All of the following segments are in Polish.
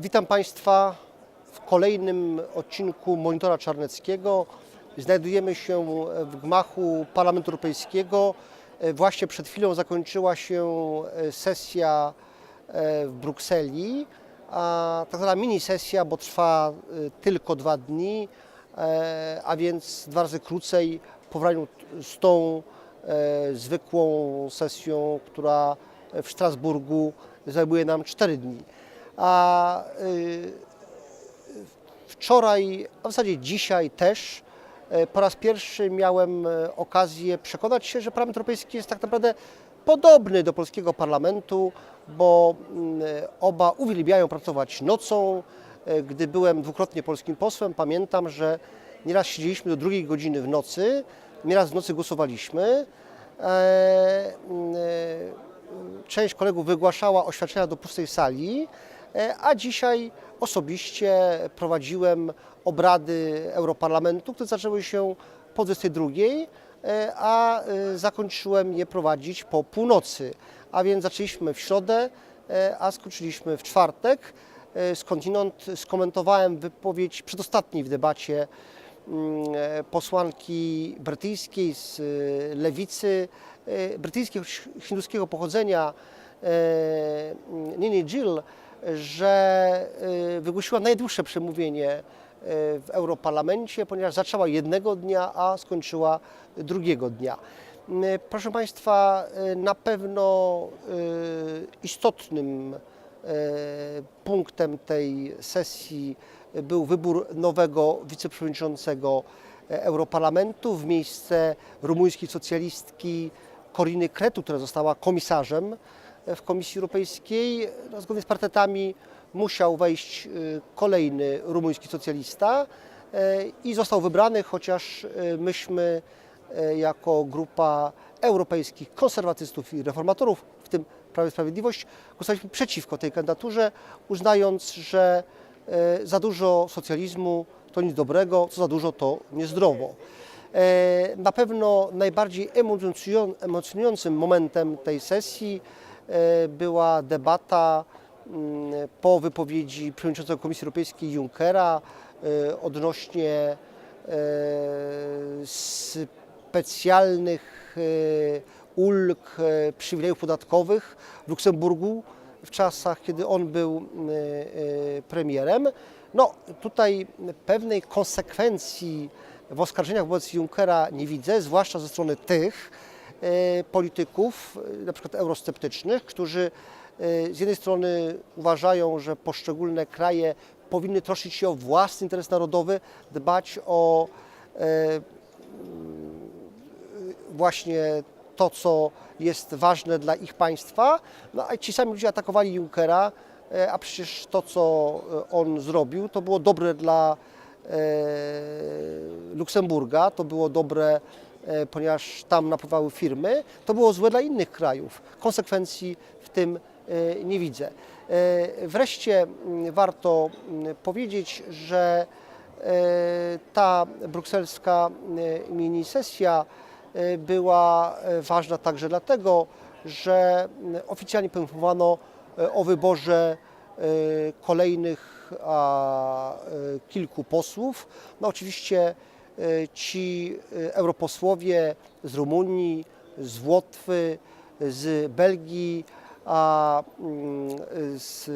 Witam Państwa w kolejnym odcinku Monitora Czarneckiego. Znajdujemy się w gmachu Parlamentu Europejskiego. Właśnie przed chwilą zakończyła się sesja e, w Brukseli, a tak zwana mini sesja, bo trwa e, tylko dwa dni, e, a więc dwa razy krócej w porównaniu z tą e, zwykłą sesją, która w Strasburgu zajmuje nam cztery dni. A y, wczoraj, a w zasadzie dzisiaj też, e, po raz pierwszy miałem e, okazję przekonać się, że Parlament Europejski jest tak naprawdę podobny do polskiego parlamentu, bo mm, oba uwielbiają pracować nocą. E, Gdy byłem dwukrotnie polskim posłem, pamiętam, że nieraz siedzieliśmy do drugiej godziny w nocy, nieraz w nocy głosowaliśmy. E, mm, e, Część kolegów wygłaszała oświadczenia do pustej sali, e, a dzisiaj osobiście prowadziłem obrady Europarlamentu, które zaczęły się po 22, e, a e, zakończyłem je prowadzić po północy. A więc zaczęliśmy w środę, e, a skończyliśmy w czwartek. E, Skądinąd skomentowałem wypowiedź przedostatniej w debacie mm, e, posłanki brytyjskiej z e, lewicy, e, brytyjskiego hinduskiego pochodzenia e, Nini Gill, że e, wygłosiła najdłuższe przemówienie e, w Europarlamencie, ponieważ zaczęła jednego dnia, a skończyła drugiego dnia. M, Proszę Państwa, na pewno istotnym punktem tej sesji był wybór nowego wiceprzewodniczącego Europarlamentu w miejsce rumuńskiej socjalistki Coriny Kretu, która została komisarzem w Komisji Europejskiej. No, zgodnie z partetami musiał wejść e, kolejny rumuński socjalista e, i został wybrany, chociaż e, myśmy jako grupa europejskich konserwatystów i reformatorów, w tym Prawo i Sprawiedliwość, głosowaliśmy przeciwko tej kandydaturze, uznając, że za dużo socjalizmu to nic dobrego, co za dużo to niezdrowo. Na pewno najbardziej emocjonują- emocjonującym momentem tej sesji była debata mm, po wypowiedzi przewodniczącego Komisji Europejskiej Junckera e, odnośnie e, specjalnych e, ulg, e, przywilejów podatkowych w Luksemburgu w czasach, kiedy on był e, e, premierem. No tutaj pewnej konsekwencji w oskarżeniach wobec Junckera nie widzę, zwłaszcza ze strony tych e, polityków, e, na przykład eurosceptycznych, którzy e, z jednej strony uważają, że poszczególne kraje powinny troszczyć się o własny interes narodowy, dbać o e, właśnie to, co jest ważne dla ich państwa. No a ci sami ludzie atakowali Junckera, e, a przecież to, co e, on zrobił, to było dobre dla e, Luksemburga, to było dobre, e, ponieważ tam napływały firmy, to było złe dla innych krajów. Konsekwencji w tym e, nie widzę. E, Wreszcie warto powiedzieć, że e, ta brukselska e, mini sesja e, była e, ważna także dlatego, że oficjalnie poinformowano e, o wyborze e, kolejnych e, kilku posłów. No oczywiście e, ci e, europosłowie z Rumunii, z Łotwy, z Belgii, a mm, z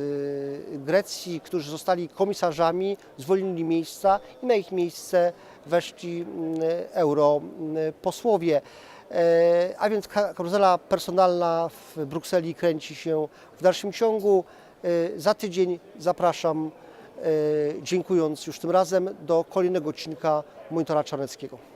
Grecji, którzy zostali komisarzami, zwolnili miejsca i na ich miejsce weszli mm, europosłowie. E, A więc ka- karuzela personalna w Brukseli kręci się w dalszym ciągu. E, Za tydzień zapraszam, e, dziękując już tym razem, do kolejnego odcinka Monitora Czarneckiego.